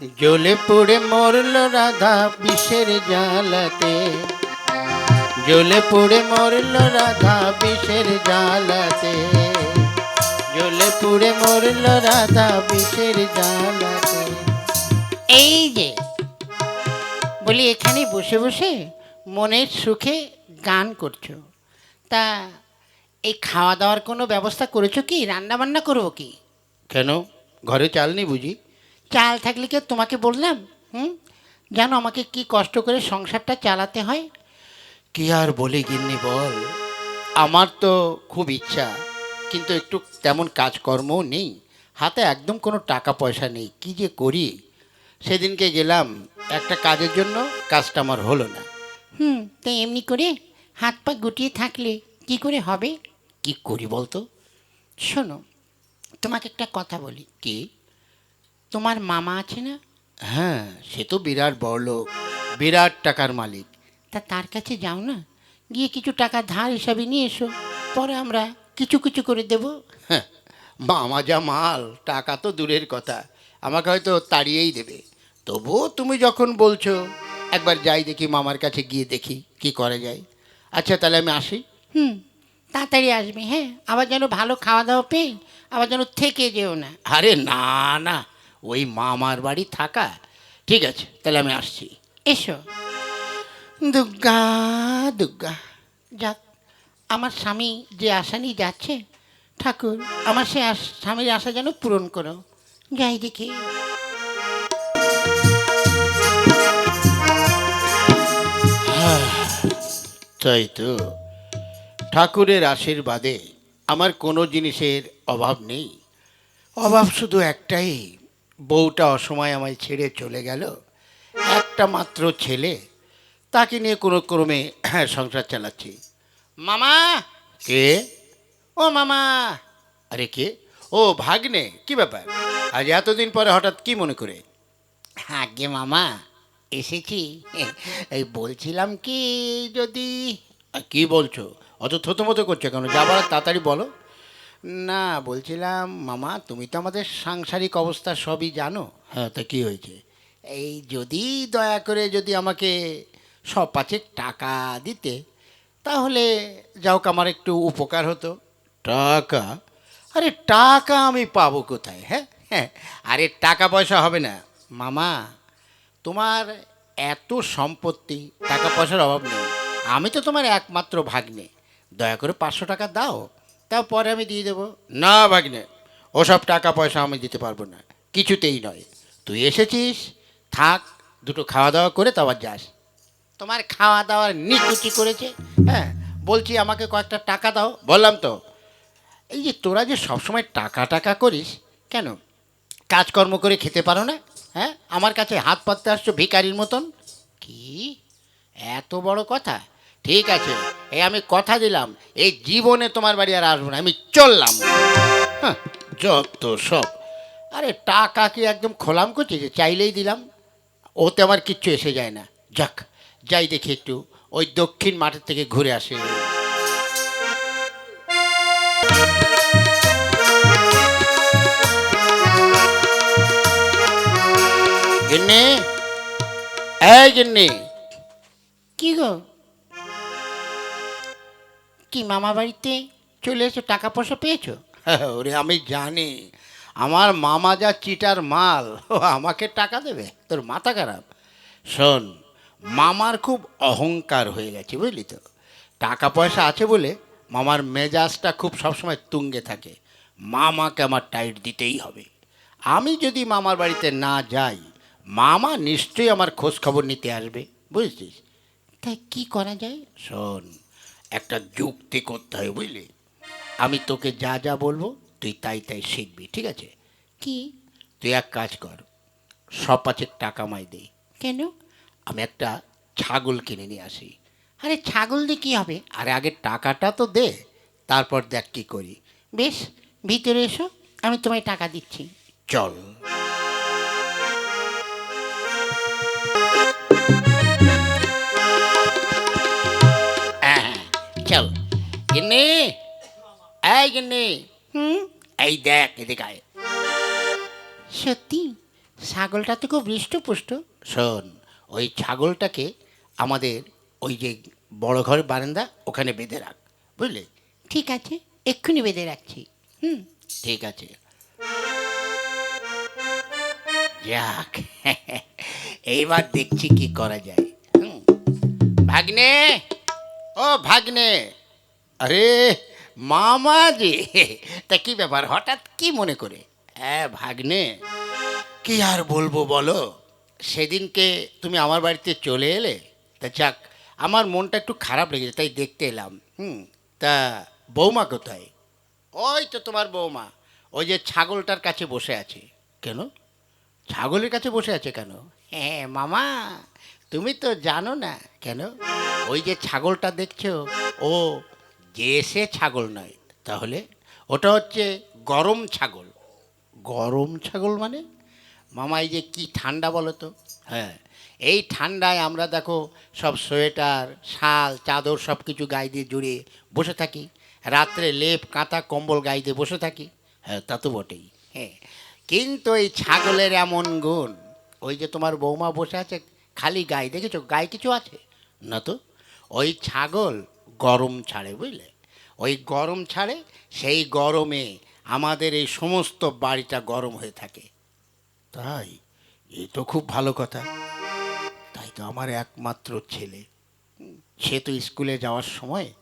জ্বলে পুড়ে মরল রাধা বিষের জ্বালাতে। জ্বলে পুড়ে মরল রাধা বিষের জ্বালাতে। জ্বলে পুড়ে মরল রাধা বিষের জ্বালাতে। এই যে, বলি এখানে বসে বসে মনের সুখে গান করছ। তা এই খাওয়া দাওয়ার কোনো ব্যবস্থা করেছ কি? রান্না বান্না করব কি? কেন? ঘরে চাল নেই বুঝি? চাল থাকলে কি তোমাকে বললাম? হুম? জানো আমাকে কি কষ্ট করে সংসারটা চালাতে হয়? কি আর বলি গিন্নি বল? আমার তো খুব ইচ্ছা কিন্তু একটু তেমন কাজকর্মও নেই। হাতে একদম কোনো টাকা পয়সা নেই কি যে করি? সেদিনকে গেলাম একটা কাজের জন্য কাজটা আমার হলো না। হুম তো এমনি করে হাত পা গুটিয়ে থাকলে কি করে হবে? কি করি বলতো? শোনো তোমাকে একটা কথা বলি। কি? তোমার মামা আছে না? হ্যাঁ সে তো বিরাট বড় লোক বিরাট টাকার মালিক। তা তার কাছে যাও না গিয়ে কিছু টাকা ধার হিসাবে নিয়ে এসো পরে আমরা কিছু কিছু করে দেব। হ্যাঁ মামা যা মাল টাকা তো দূরের কথা আমাকে হয়তো তাড়িয়েই দেবে। তবুও তুমি যখন বলছো একবার যাই দেখি মামার কাছে গিয়ে দেখি কি করা যায়। আচ্ছা তাহলে আমি আসি। হুম তাড়াতাড়ি আসবি হ্যাঁ আবার যেন ভালো খাওয়া দাওয়া পেয়ে আবার যেন থেকে যেও না। আরে না না ওই মামার বাড়ি থাকা। ঠিক আছে তাহলে আমি আসছি। এসো। দুর্গা দুর্গা যাক আমার স্বামী যে আশা নিয়ে যাচ্ছে ঠাকুর আমার সে আশ- স্বামীর আশা যেন পূরণ করো। যাই দেখি। তাই তো। ঠাকুরের আশীর্বাদে আমার কোনো জিনিসের অভাব নেই। অভাব শুধু একটাই বউটা অসময় আমায় ছেড়ে চলে গেল। একটা মাত্র ছেলে তাকে নিয়ে কোনো ক্রমে সংসার চালাচ্ছি। মামা! কে? ও মামা! আরে কে? ও ভাগ্নে কি ব্যাপার? আজ এতদিন পরে হঠাৎ কি মনে করে? আগে মামা এসেছি। এই বলছিলাম কি যদি কি বলছো? অত থতো মতো করছ কেন? যাবার তাড়াতাড়ি বলো। না, বলছিলাম, মামা, তুমি তো আমাদের সাংসারিক অবস্থা সবই জানো। হ্যাঁ তা কী হয়েছে? এই যদি দয়া করে যদি আমাকে সব পাঁচেক টাকা দিতে, তাহলে যাও আমার একটু উপকার হতো। টাকা? আরে, টাকা আমি পাবো কোথায় হ্যাঁ? হ্যাঁ আরে, টাকা পয়সা হবে না। মামা, তোমার এত সম্পত্তি, টাকা পয়সার অভাব নেই। আমি তো তোমার একমাত্র ভাগ্নে। দয়া করে পাঁচশো টাকা দাও। তারপরে আমি দিয়ে দেবো। না ভাগ্নে, ওসব টাকা পয়সা আমি দিতে পারব না, কিছুতেই নয়। তুই এসেছিস, থাক, দুটো খাওয়া দাওয়া করে তারপর যাস। তোমার খাওয়া দাওয়ার নিকুচি করেছে? হ্যাঁ বলছি আমাকে কয়েকটা টাকা দাও। বললাম তো, এই যে তোরা যে সবসময় টাকা টাকা করিস, কেন? কাজকর্ম করে খেতে পারো না? হ্যাঁ আমার কাছে হাত পাততে আসছো ভিকারির মতন? কি? এত বড় কথা? ঠিক আছে। এই আমি কথা দিলাম। এই জীবনে তোমার বাড়ি আর আসব না। আমি চললাম। যত সব। আরে টাকা কি একদম খোলাম করছে যে চাইলেই দিলাম। ওতে আমার কিচ্ছু এসে যায় না। যাক, যাই দেখি একটু। ওই দক্ষিণ মাঠের থেকে ঘুরে আসে। গিন্নি? এই গিন্নি। কি গো? কি মামা বাড়িতে চলে এসো টাকা পয়সা পেয়েছ? ওরে আমি জানি। আমার মামা যা চিটার মাল ও আমাকে টাকা দেবে? তোর মাথা খারাপ। শোন মামার খুব অহংকার হয়ে গেছে বুঝলি তো? টাকা পয়সা আছে বলে মামার মেজাজটা খুব সবসময় তুঙ্গে থাকে। মামাকে আমার টাইট দিতেই হবে। আমি যদি মামার বাড়িতে না যাই মামা নিশ্চয়ই আমার খোঁজ খবর নিতে আসবে বুঝছিস? তাই কি করা যায়? শোন একটা যুক্তি করতে হয় বুঝলি? আমি তোকে যা যা বলব তুই তাই তাই শিখবি ঠিক আছে? কি? তুই এক কাজ কর সব পাঁচেক টাকা মাই দে। কেন? আমি একটা ছাগল কিনে নিয়ে আসি। আরে ছাগল দিয়ে কী হবে? আরে আগে টাকাটা তো দে তারপর দেখ কী করি। বেশ ভিতরে এসো আমি তোমায় টাকা দিচ্ছি। চল। গিন্নি এই গিন্নি হুম? এই দেখ এদিকে আয়। সত্যি? ছাগলটা তো খুব হৃষ্টপুষ্ট। শোন ওই ছাগলটাকে আমাদের ওই যে বড় ঘর বারান্দা ওখানে বেঁধে রাখ বুঝলে? ঠিক আছে এক্ষুনি বেঁধে রাখছি। হুম? ঠিক আছে। যাক এইবার দেখছি কি করা যায়। হুম। ভাগ্নে! ও ভাগ্নে! আরে মামা যে তা কি ব্যাপার হঠাৎ কি মনে করে? হ্যাঁ ভাগ্নে। কি আর বলব বলো? সেদিনকে তুমি আমার বাড়িতে চলে এলে? তা যাক আমার মনটা একটু খারাপ লেগেছে তাই দেখতে এলাম। হুম তা বৌমা কোথায়? ওই তো তোমার বৌমা ওই যে ছাগলটার কাছে বসে আছে। কেন? ছাগলের কাছে বসে আছে কেন? হ্যাঁ মামা তুমি তো জানো না। কেন? ওই যে ছাগলটা দেখছ ও যে সে ছাগল নয়, তাহলে ওটা হচ্ছে গরম ছাগল। গরম ছাগল মানে? মামাই যে কি ঠান্ডা বলো তো? হ্যাঁ এই ঠান্ডায় আমরা দেখো সব সোয়েটার, শাল, চাদর সব কিছু গায়ে দিয়ে জুড়ে বসে থাকি। রাত্রে লেপ, কাঁথা, কম্বল গায়ে দিয়ে বসে থাকি। হ্যাঁ তা তো বটেই। হ্যাঁ কিন্তু এই ছাগলের এমন গুণ, ওই যে তোমার বৌমা বসে আছে, খালি গায়ে, দেখেছ? গায়ে কিছু আছে? না তো? ওই ছাগল গরম ছাড়ে, বুঝলে? ওই গরম ছাড়ে, সেই গরমে আমাদের এই সমস্ত বাড়িটা গরম হয়ে থাকে। তাই? এ তো খুব ভালো কথা। তাই তো আমার একমাত্র ছেলে। সে তো স্কুলে যাওয়ার সময়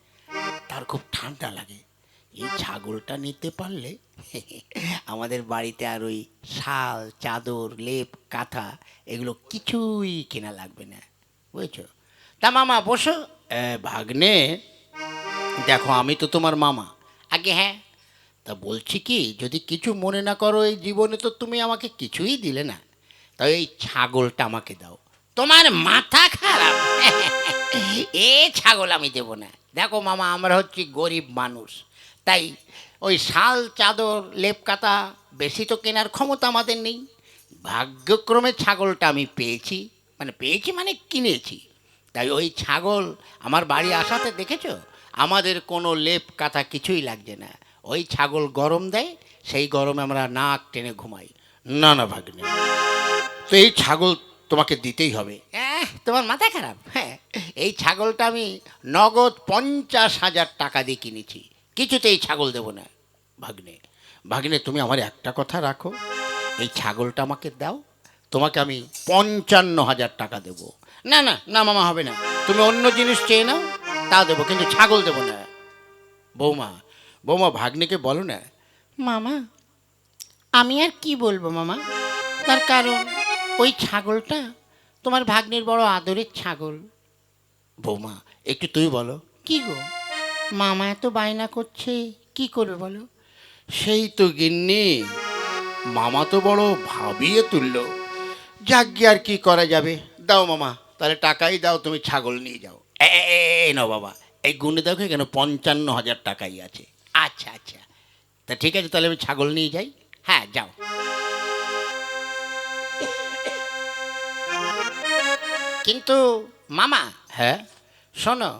তার খুব ঠান্ডা লাগে। এই ছাগলটা নিতে পারলে আমাদের বাড়িতে আর ওই শাল, চাদর, লেপ, কাঁথা এগুলো কিছুই কেনা লাগবে না। বুঝেছ? তা মামা, বসো। ভাগ্নে, দেখো, আমি তো তোমার মামা। আগে হ্যাঁ। তা বলছি কি, যদি কিছু মনে না করো এই জীবনে, তো তুমি আমাকে কিছুই দিলে না। তাই এই ছাগলটা আমাকে দাও। তোমার মাথা খারাপ। এ ছাগল আমি দেবো না। দেখো মামা, আমরা হচ্ছি গরিব মানুষ। তাই ওই শাল, চাদর লেপ কাতা বেশি তো কেনার ক্ষমতা আমাদের নেই। ভাগ্যক্রমে ছাগলটা আমি পেয়েছি। মানে পেয়েছি মানে কিনেছি। তাই ওই ছাগল আমার বাড়ি আসাতে দেখেছ? আমাদের কোনো লেপ কাঁথা কিছুই লাগছে না। ওই ছাগল গরম দেয়, সেই গরমে আমরা নাক টেনে ঘুমাই। না না, ভাগ্নে। তো এই ছাগল তোমাকে দিতেই হবে। তোমার মাথা খারাপ? হ্যাঁ এই ছাগলটা আমি নগদ পঞ্চাশ হাজার টাকা দিয়ে কিনেছি। কিছুতেই ছাগল দেবো না, ভাগ্নে। ভাগ্নে, তুমি আমার একটা কথা রাখো। এই ছাগলটা আমাকে দাও, তোমাকে আমি পঞ্চান্ন হাজার টাকা দেবো। না না না মামা হবে না। তুমি অন্য জিনিস চেয়ে নাও তা দেবো কিন্তু ছাগল দেবো না। বৌমা বৌমা ভাগ্নিকে বলো না। মামা আমি আর কি বলব মামা? তার কারণ ওই ছাগলটা তোমার ভাগ্নের বড় আদরের ছাগল। বৌমা একটু তুই বলো। কি গো? মামা এত বায়না করছে কি করবে বলো? সেই তো গিন্নি মামা তো বড় ভাবিয়ে তুললো। যাক আর কি করা যাবে। দাও মামা। তাহলে টাকাই দাও তুমি ছাগল নিয়ে যাও। এ এই নাও বাবা এই গুণে দেখো কেন পঞ্চান্ন হাজার টাকাই আছে। আচ্ছা আচ্ছা। তা ঠিক আছে তাহলে আমি ছাগল নিয়ে যাই। হ্যাঁ যাও। কিন্তু মামা হ্যাঁ? শোনো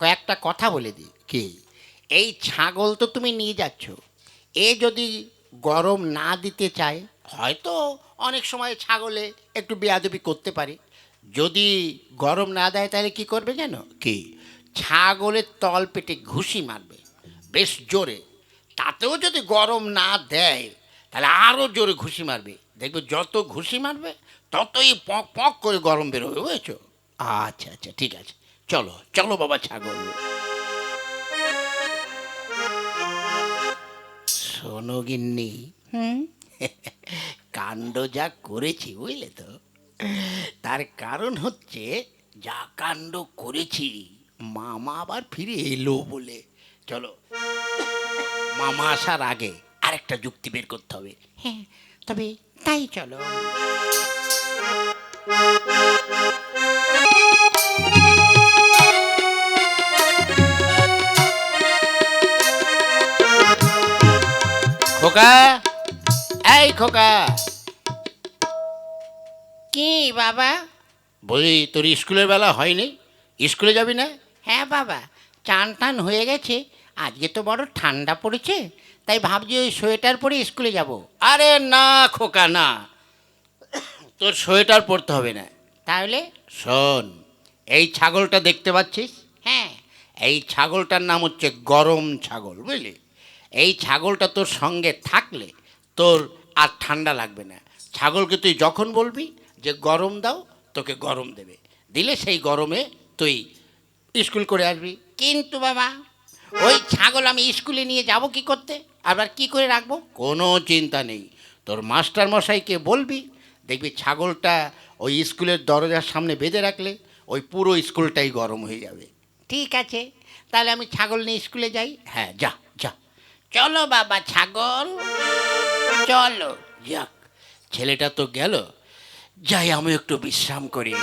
কয়েকটা কথা বলে দিই। কি? এই ছাগল তো তুমি নিয়ে যাচ্ছ। এ যদি গরম না দিতে চায় হয়তো অনেক সময় ছাগলে একটু বেয়াদবি করতে পারে। যদি গরম না দেয়, তাহলে কি করবে জানো? কি? ছাগলের তল পেটে ঘুষি মারবে, বেশ জোরে। তাতেও যদি গরম না দেয়, তাহলে আরও জোরে ঘুষি মারবে। দেখবে যত ঘুষি মারবে, ততই পক পক করে গরম বেরোবে, বুঝেছ? আচ্ছা আচ্ছা ঠিক আছে। চলো চলো বাবা ছাগল। শোনো গিন্নি কাণ্ড যা করেছি, বুঝলে তো? তার কারণ হচ্ছে যা কাণ্ড করেছি মামা আবার ফিরে এলো বলে। চলো মামা আসার আগে আরেকটা যুক্তি বের করতে হবে। হ্যাঁ তবে তাই চলো। খোকা এই খোকা। কি বাবা? বলি তোর স্কুলের বেলা হয়নি? স্কুলে যাবি না? হ্যাঁ বাবা চান টান হয়ে গেছে। আজকে তো বড় ঠান্ডা পড়েছে তাই ভাবছি ওই সোয়েটার পরে স্কুলে যাব। আরে না খোকা না। তোর সোয়েটার পরতে হবে না। তাহলে? শোন এই ছাগলটা দেখতে পাচ্ছিস? হ্যাঁ। এই ছাগলটার নাম হচ্ছে গরম ছাগল বুঝলি? এই ছাগলটা তোর সঙ্গে থাকলে তোর আর ঠান্ডা লাগবে না। ছাগলকে তুই যখন বলবি যে গরম দাও তোকে গরম দেবে। দিলে সেই গরমে তুই স্কুল করে আসবি। কিন্তু বাবা ওই ছাগল আমি স্কুলে নিয়ে যাব কি করতে? আবার কি করে রাখব? কোনো চিন্তা নেই। তোর মাস্টার মশাইকে বলবি দেখবি ছাগলটা ওই স্কুলের দরজার সামনে বেঁধে রাখলে ওই পুরো স্কুলটাই গরম হয়ে যাবে। ঠিক আছে তাহলে আমি ছাগল নিয়ে স্কুলে যাই। হ্যাঁ যা যা। চলো বাবা ছাগল চলো। যাক ছেলেটা তো গেল। যাই আমি একটু বিশ্রাম করি।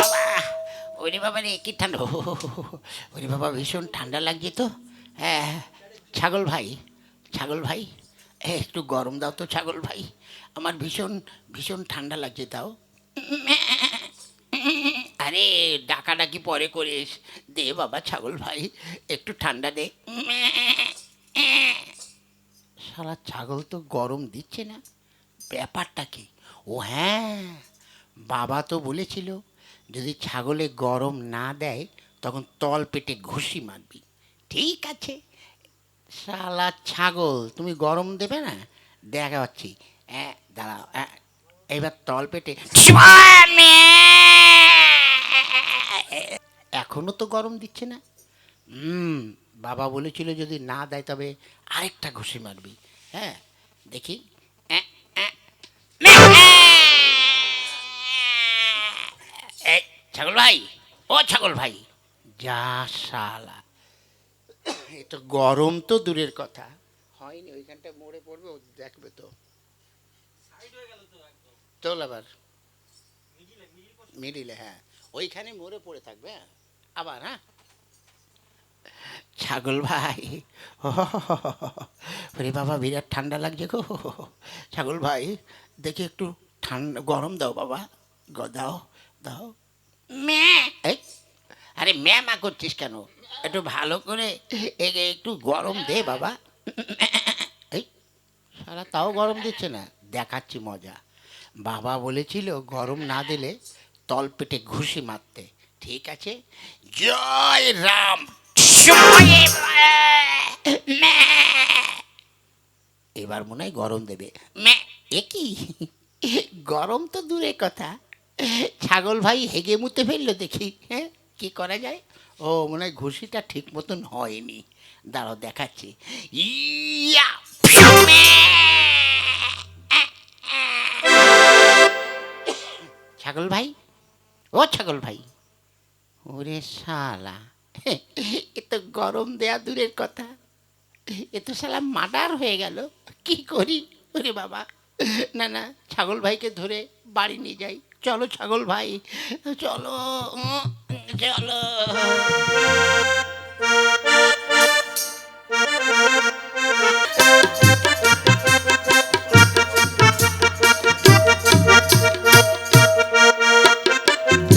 বাবা ওরে বাবা রে কি ঠান্ডা। ওরে বাবা ভীষণ ঠান্ডা লাগছে তো। হ্যাঁ ছাগল ভাই ছাগল ভাই। একটু গরম দাও তো, ছাগল ভাই। আমার ভীষণ ভীষণ ঠান্ডা লাগছে তাও। আরে, ডাকাডাকি পরে করিস। দে বাবা ছাগল ভাই, একটু ঠান্ডা দে। সারা ছাগল তো গরম দিচ্ছে না। ব্যাপারটা কি? ও হ্যাঁ বাবা তো বলেছিল, যদি ছাগলে গরম না দেয়, তখন তল পেটে ঘুষি মারবি। ঠিক আছে। শালা ছাগল তুমি গরম দেবে না? দেখা পাচ্ছি হ্যাঁ দাঁড়াও এবার তল পেটে। এখনও তো গরম দিচ্ছে না? হুম বাবা বলেছিল যদি না দেয় তবে আরেকটা ঘুষি মারবি। হ্যাঁ দেখি। ছাগল ভাই ও ছাগল ভাই। যা শালা। এ তো গরম তো দূরের কথা। হয়নি ওইখানটা মরে পড়বে ও দেখবে তো। চল আবার। মিডিলে হ্যাঁ। ওইখানে মরে পড়ে থাকবে হ্যাঁ। আবার হ্যাঁ। ছাগল ভাই ওরে বাবা বিরাট ঠান্ডা লাগছে গো। ছাগল ভাই দেখি একটু ঠান্ডা গরম দাও বাবা। দাও দাও। ম্যা! আরে ম্যা মা করছিস কেন? একটু ভালো করে একটু গরম দে বাবা। এই সারা তাও গরম দিচ্ছে না। দেখাচ্ছি মজা। বাবা বলেছিল গরম না দিলে তল পেটে ঘুষি মারতে। ঠিক আছে? জয় রাম। এবার মনে হয় গরম দেবে। ম্যা, এ কি? গরম তো দূরের কথা। ছাগল ভাই হেগে মুতে ফেলল দেখি হ্যাঁ? কি করা যায়? ও, মনে হয় ঘুষিটা ঠিক মতন হয়নি। দাঁড়াও, দেখাচ্ছি। ইয়া! ছাগল ভাই? ও ছাগল ভাই। ওরে শালা। এ তো গরম দেয়া দূরের কথা। এ তো শালা মার্ডার হয়ে গেল। কি করি? ওরে বাবা। না না, ছাগল ভাইকে ধরে বাড়ি নিয়ে যাই। চলো ছাগল ভাই, চলো। চলো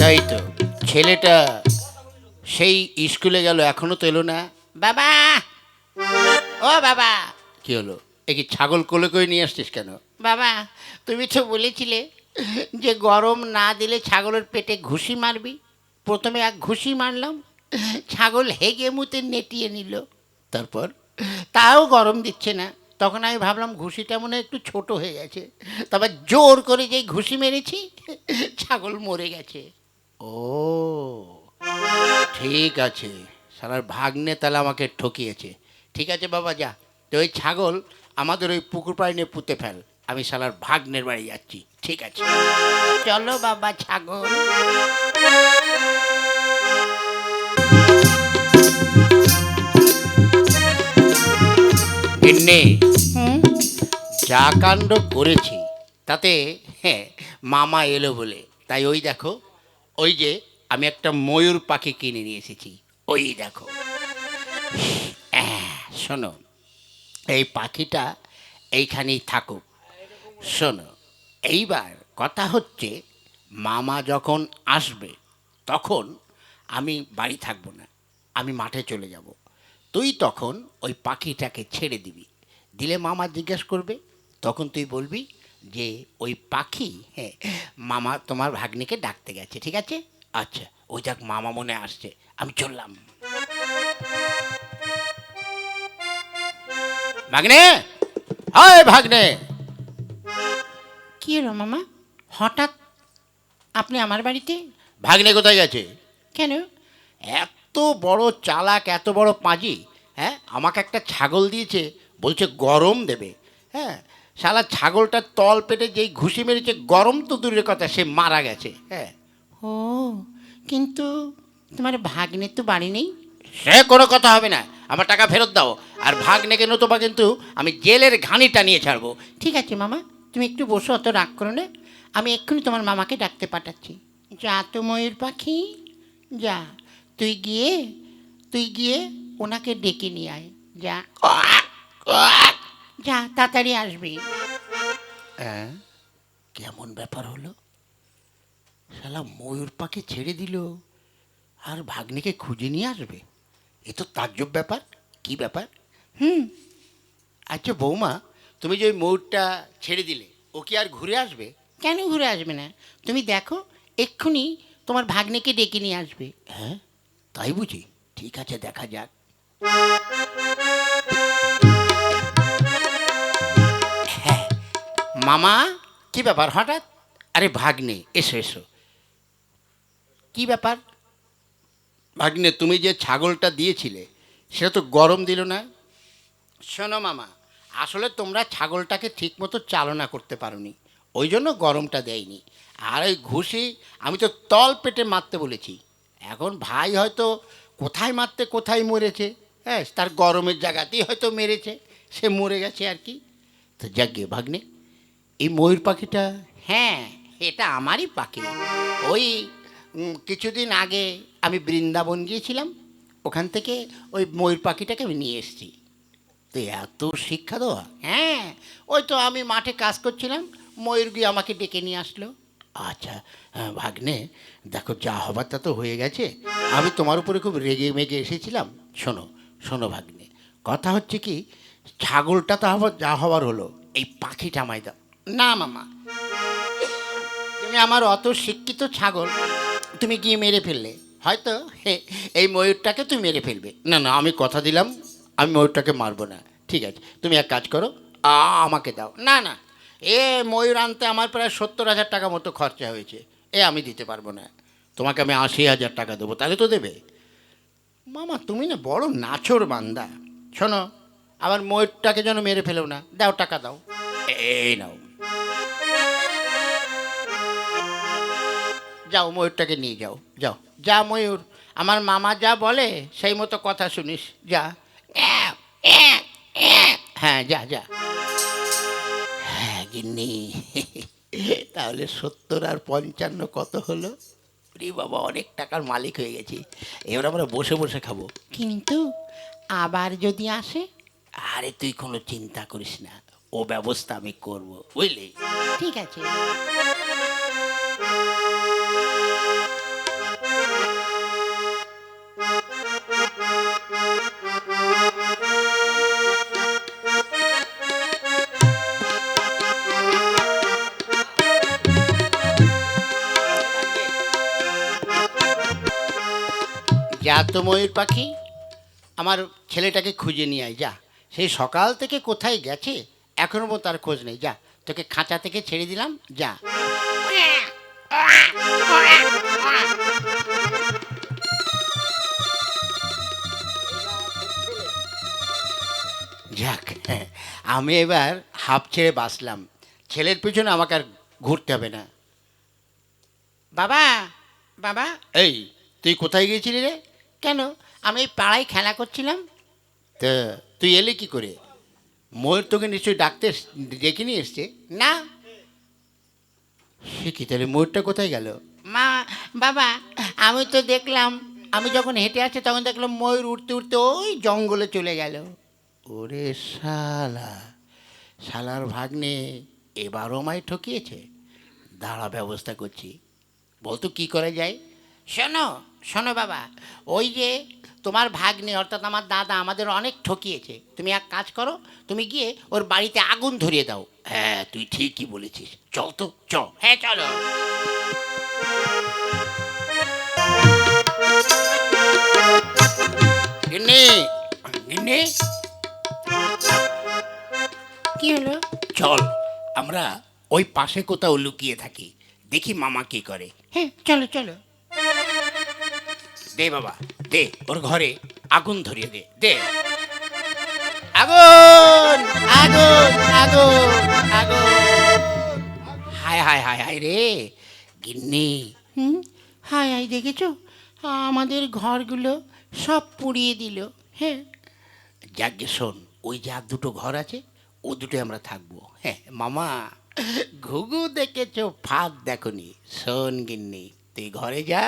তাই তো, ছেলেটা সেই স্কুলে গেল, এখনও তো এলো না। বাবা! ও বাবা! কি হলো? এ কি ছাগল কোলে করে নিয়ে আসছিস কেন? বাবা, তুমি তো বলেছিলে যে গরম না দিলে ছাগলের পেটে ঘুষি মারবি। প্রথমে এক ঘুষি মারলাম, ছাগল হেগে মুতে নেটিয়ে নিল। তারপর, তাও গরম দিচ্ছে না। তখন আমি ভাবলাম ঘুষিটা মনে একটু ছোট হয়ে গেছে। তারপর জোর করে যেই ঘুষি মেরেছি, ছাগল মরে গেছে। ও, ঠিক আছে। সালার ভাগ্নে তাহলে আমাকে ঠকিয়েছে। ঠিক আছে বাবা, যা। তো ওই ছাগল আমাদের ওই পুকুর পাড়ে নিয়ে পুঁতে ফেল। আমি সালার ভাগ্নের বাড়ি যাচ্ছি। ঠিক আছে। চলো বাবা ছাগল। গিন্নি যা কাণ্ড করেছি তাতে হ্যাঁ মামা এলো বলে। তাই ওই দেখো ওই যে আমি একটা ময়ূর পাখি কিনে নিয়ে এসেছি। ওই দেখো। আহ, শোনো এই পাখিটা এইখানেই থাকুক। শোনো এইবার কথা হচ্ছে মামা যখন আসবে, তখন আমি বাড়ি থাকব না, আমি মাঠে চলে যাব। তুই তখন ওই পাখিটাকে ছেড়ে দিবি। দিলে মামা জিজ্ঞেস করবে, তখন তুই বলবি যে ওই পাখি হ্যাঁ মামা তোমার ভাগ্নিকে ডাকতে গেছে, ঠিক আছে? আচ্ছা ওই যাক মামা মনে আসছে, আমি চললাম। ভাগ্নে! হয় ভাগ্নে! কি হলো মামা? হঠাৎ আপনি আমার বাড়িতে? ভাগ্নে কোথায় গেছে? কেন? এত বড় চালাক এত বড় পাঁজি হ্যাঁ? আমাকে একটা ছাগল দিয়েছে বলছে গরম দেবে হ্যাঁ? শালা ছাগলটার তল পেটে যেই ঘুষি মেরেছে গরম তো দূরের কথা সে মারা গেছে হ্যাঁ? ও কিন্তু তোমার ভাগ্নের তো বাড়ি নেই? সে কোনো কথা হবে না আমার টাকা ফেরত দাও আর ভাগ্নে ভাগ্নেকে নতুবা কিন্তু আমি জেলের ঘানিটা নিয়ে ছাড়বো। ঠিক আছে মামা। তুমি একটু বসো অত রাগ করো না। আমি এক্ষুনি তোমার মামাকে ডাকতে পাঠাচ্ছি। যা তো ময়ূর পাখি যা। তুই গিয়ে তুই গিয়ে ওনাকে ডেকে নিয়ে আয়। যা। যা তাড়াতাড়ি আসবি। হ্যাঁ কেমন ব্যাপার হলো? শালা ময়ূর পাখি ছেড়ে দিল। আর ভাগ্নিকে খুঁজে নিয়ে আসবে? এ তো তাজ্জব ব্যাপার। কি ব্যাপার? হুম। আচ্ছা বৌমা তুমি যে ওই ময়ূরটা ছেড়ে দিলে ও কি আর ঘুরে আসবে? কেন ঘুরে আসবে না? তুমি দেখো এক্ষুনি তোমার ভাগ্নেকে ডেকে নিয়ে আসবে। হ্যাঁ তাই বুঝি। ঠিক আছে দেখা যাক। হ্যাঁ মামা কি ব্যাপার হঠাৎ? আরে ভাগ্নে এসো এসো। কি ব্যাপার? ভাগ্নে তুমি যে ছাগলটা দিয়েছিলে সেটা তো গরম দিল না? শোনো মামা আসলে তোমরা ছাগলটাকে ঠিকমতো চালনা করতে পারোনি। ওই জন্য গরমটা দেয়নি। আর ওই ঘুষি, আমি তো তল পেটে মারতে বলেছি। এখন ভাই হয়তো কোথায় মারতে কোথায় মরেছে? হ্যাঁ তার গরমের জায়গাতেই হয়তো মেরেছে। সে মরে গেছে আর কি। তো যাকে ভাগ্নে, এই ময়ূর পাখিটা হ্যাঁ এটা আমারই পাখি। ওই কিছুদিন আগে আমি বৃন্দাবন গিয়েছিলাম। ওখান থেকে ওই ময়ূর পাখিটাকে আমি নিয়ে এসেছি। তো এত শিক্ষা দেওয়া? হ্যাঁ ওই তো আমি মাঠে কাজ করছিলাম ময়ূর গিয়ে আমাকে ডেকে নিয়ে আসলো। আচ্ছা হ্যাঁ, ভাগ্নে দেখো যা হবার তা তো হয়ে গেছে। আমি তোমার উপরে খুব রেগে মেগে এসেছিলাম। শোনো শোনো ভাগ্নে কথা হচ্ছে কি ছাগলটা তো আবার যা হবার হলো এই পাখিটা আমায় দাও। না মামা তুমি আমার অত শিক্ষিত ছাগল তুমি গিয়ে মেরে ফেললে। হয়তো এই ময়ূরটাকে তুমি মেরে ফেলবে। না না আমি কথা দিলাম আমি ময়ূরটাকে মারবো না। ঠিক আছে, তুমি এক কাজ করো আমাকে দাও। না না, এ ময়ূর আনতে আমার প্রায় সত্তর হাজার টাকা মতো খরচা হয়েছে। এ আমি দিতে পারব না। তোমাকে আমি আশি হাজার টাকা দেবো, তাহলে তো দেবে। মামা, তুমি না বড় নাচর বান্দা। শোনো, আমার ময়ূরটাকে যেন মেরে ফেলো না। দাও টাকা দাও। এই নাও। যাও, ময়ূরটাকে নিয়ে যাও যাও। যা ময়ূর, আমার মামা যা বলে, সেই মতো কথা শুনিস। যা। হ্যাঁ যা যা। হ্যাঁ গিন্নি। তাহলে সত্তর আর পঞ্চান্ন কত হলো? রে বাবা অনেক টাকার মালিক হয়ে গেছি। এবার আমরা বসে বসে খাব। কিন্তু আবার যদি আসে? আরে তুই কোনো চিন্তা করিস না। ও ব্যবস্থা আমি করব বুঝলি? ঠিক আছে। তো ময়ূর পাখি আমার ছেলেটাকে খুঁজে নিয়ে আয় যা। সেই সকাল থেকে কোথায় গেছে এখনও পর্যন্ত তার খোঁজ নেই যা। তোকে খাঁচা থেকে ছেড়ে দিলাম যা। যাক আমি এবার হাফ ছেড়ে বাঁচলাম। ছেলের পিছনে আমাকে আর ঘুরতে হবে না। বাবা বাবা। এই তুই কোথায় গিয়েছিলি রে? কেন? আমি এই পাড়ায় খেলা করছিলাম। তো তুই এলে কি করে? ময়ূর তোকে নিশ্চয়ই ডাকতে ডেকে নিয়ে এসছে? না। সে কি তাহলে ময়ূরটা কোথায় গেল? মা বাবা আমি তো দেখলাম আমি যখন হেঁটে আসছি তখন দেখলাম ময়ূর উঠতে উঠতে ওই জঙ্গলে চলে গেল। ওরে শালা শালার ভাগ্নে এবারও আমায় ঠকিয়েছে। দাঁড়া ব্যবস্থা করছি। বলতো কি করে যায়? শোনো শোনো বাবা ওই যে তোমার ভাগ্নে অর্থাৎ আমার দাদা আমাদের অনেক ঠকিয়েছে। তুমি এক কাজ করো তুমি গিয়ে ওর বাড়িতে আগুন ধরিয়ে দাও। হ্যাঁ তুই ঠিকই বলেছিস। চল তো চ হ্যাঁ চলো। গিন্নি গিন্নি। কি হলো? চল আমরা ওই পাশে কোথাও লুকিয়ে থাকি। দেখি মামা কি করে। হ্যাঁ চলো চলো। দে বাবা দে ওর ঘরে আগুন ধরিয়ে দে দে। আগুন আগুন আগুন আগুন। হায় হায় হায় হায় রে গিন্নি। হুম হায় হাই দেখেছ? আমাদের ঘরগুলো সব পুড়িয়ে দিল হ্যাঁ? যাকে শোন ওই যে আর দুটো ঘর আছে ও দুটো আমরা থাকব হ্যাঁ মামা। ঘুঘু দেখেছ ফাঁদ দেখনি। শোন গিন্নি তুই ঘরে যা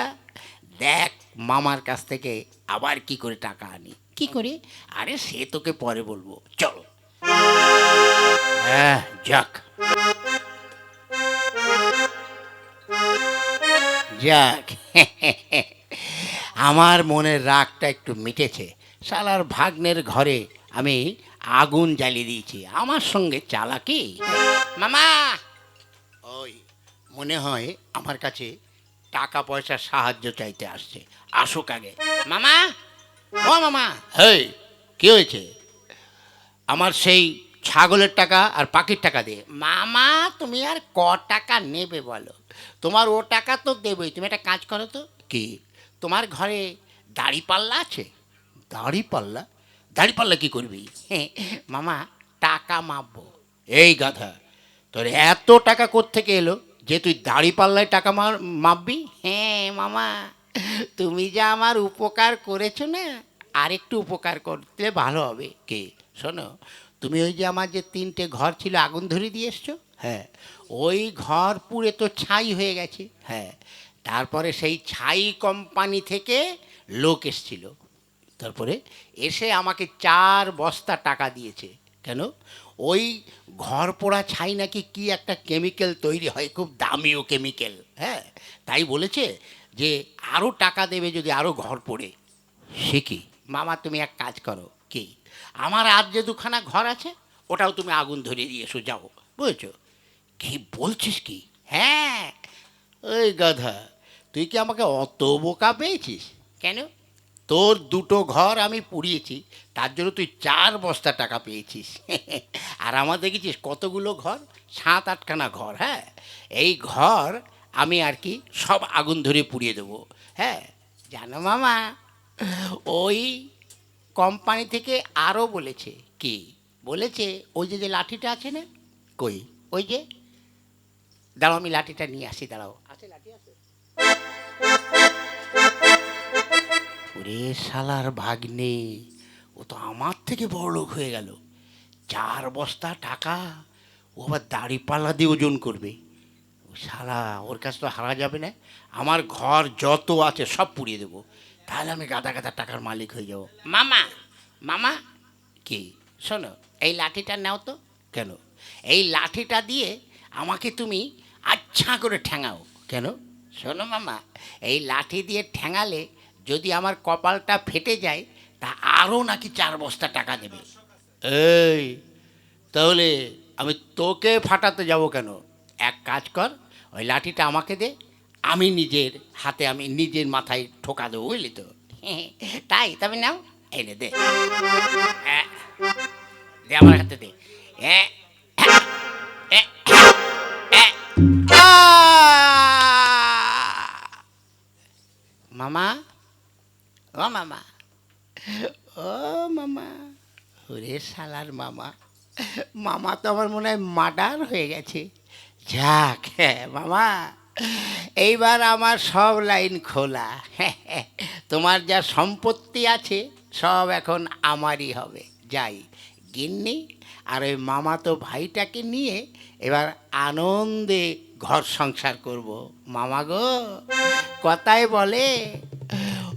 দেখ মামার কাছ থেকে আবার কি করে টাকা আনি? কি করে? আরে সে তোকে পরে বলব। চলো। হ্যাঁ যাক। যাক। আমার মনের রাগটা একটু মিটেছে। শালার ভাগ্নের ঘরে আমি আগুন জ্বালিয়ে দিয়েছি। আমার সঙ্গে চালাকি? মামা! ওই মনে হয় আমার কাছে টাকা পয়সার সাহায্য চাইতে আসছে। আসুক আগে। মামা! ও মামা! হেই কি হয়েছে? আমার সেই ছাগলের টাকা আর পাখির টাকা দিয়ে। মামা তুমি আর ক টাকা নেবে বলো? তোমার ও টাকা তো দেবেই। তুমি একটা কাজ করো তো। কি? তোমার ঘরে দাড়ি পাল্লা আছে? দাড়ি পাল্লা? দাড়ি পাল্লা কি করবি? হ্যাঁ মামা টাকা মাপবো। এই গাধা তোর এত টাকা থেকে এলো? যে তুই দাড়ি পাল্লায় টাকা মার মাপবি? হ্যাঁ মামা। তুমি যা আমার উপকার করেছ না আরেকটু উপকার করতে ভালো হবে। কে? শোনো তুমি ওই যে আমার যে তিনটে ঘর ছিল আগুন ধরে দিয়ে এসছো? হ্যাঁ। ওই ঘর পুড়ে তো ছাই হয়ে গেছে। হ্যাঁ। তারপরে সেই ছাই কোম্পানি থেকে লোক এসছিল। তারপরে এসে আমাকে চার বস্তা টাকা দিয়েছে। কেন? ওই ঘর পোড়া ছাই নাকি কি একটা কেমিক্যাল তৈরি হয়, খুব দামিও কেমিক্যাল হ্যাঁ? তাই বলেছে যে আরও টাকা দেবে যদি আরও ঘর পড়ে। সে কি? মামা, তুমি এক কাজ করো, কি? আমার আর যে দুখানা ঘর আছে, ওটাও তুমি আগুন ধরিয়ে দিয়ে এসো, যাও, বুঝেছ? কি বলছিস কি? হ্যাঁ ওই গাধা, তুই কি আমাকে অত বোকা পেয়েছিস? কেন? তোর দুটো ঘর আমি পুড়িয়েছি, তার জন্য তুই চার বস্তা টাকা পেয়েছিস। আর আমার দেখেছিস কতগুলো ঘর? সাত আটখানা ঘর হ্যাঁ? এই ঘর আমি আর কি সব আগুন ধরে পুড়িয়ে দেবো হ্যাঁ? জানো মামা, ওই কোম্পানি থেকে আরও বলেছে, কি? বলেছে, ওই যে যে লাঠিটা আছে না? কই? ওই যে? দাঁড়াও, আমি লাঠিটা নিয়ে আসি, দাঁড়াও। আছে, লাঠি আছে। ওরে শালার ভাগ্নে, ও তো আমার থেকে বড় লোক হয়ে গেল। চার বস্তা টাকা, ও আবার দাড়ি পাল্লা দিয়ে ওজন করবে। ও শালা, ওর কাছে তো হারা যাবে না, আমার ঘর যত আছে সব পুড়িয়ে দেবো। তাহলে আমি গাদা গাদা টাকার মালিক হয়ে যাব। মামা মামা, কি? শোনো, এই লাঠিটা নাও তো। কেন? এই লাঠিটা দিয়ে আমাকে তুমি আচ্ছা করে ঠ্যাঙাও কেন? শোনো মামা, এই লাঠি দিয়ে ঠ্যাঙালে যদি আমার কপালটা ফেটে যায় তা আরও নাকি চার বস্তা টাকা দেবে। এই তাহলে আমি তোকে ফাটাতে যাব কেন? এক কাজ কর ওই লাঠিটা আমাকে দে আমি নিজের হাতে আমি নিজের মাথায় ঠোকা দেবো বুঝলি তো? তাই তবে নাও এনে দে। হ্যাঁ, দে আমার হাতে দে। হ্যাঁ, হ্যাঁ, ও মামা। ও মামা, ওরে শালার মামা। মামা তো আমার মনে হয় মার্ডার হয়ে গেছে। যাক হ্যাঁ মামা, এইবার আমার সব লাইন খোলা। তোমার যা সম্পত্তি আছে, সব এখন আমারই হবে। যাই, গিন্নি, আর ওই মামা তো ভাইটাকে নিয়ে এবার আনন্দে ঘর সংসার করব। মামা গো, কথায় বলে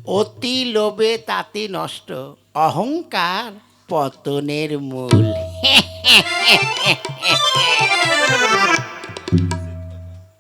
অতি লোভে তাতে নষ্ট। অহংকার পতনের মূল।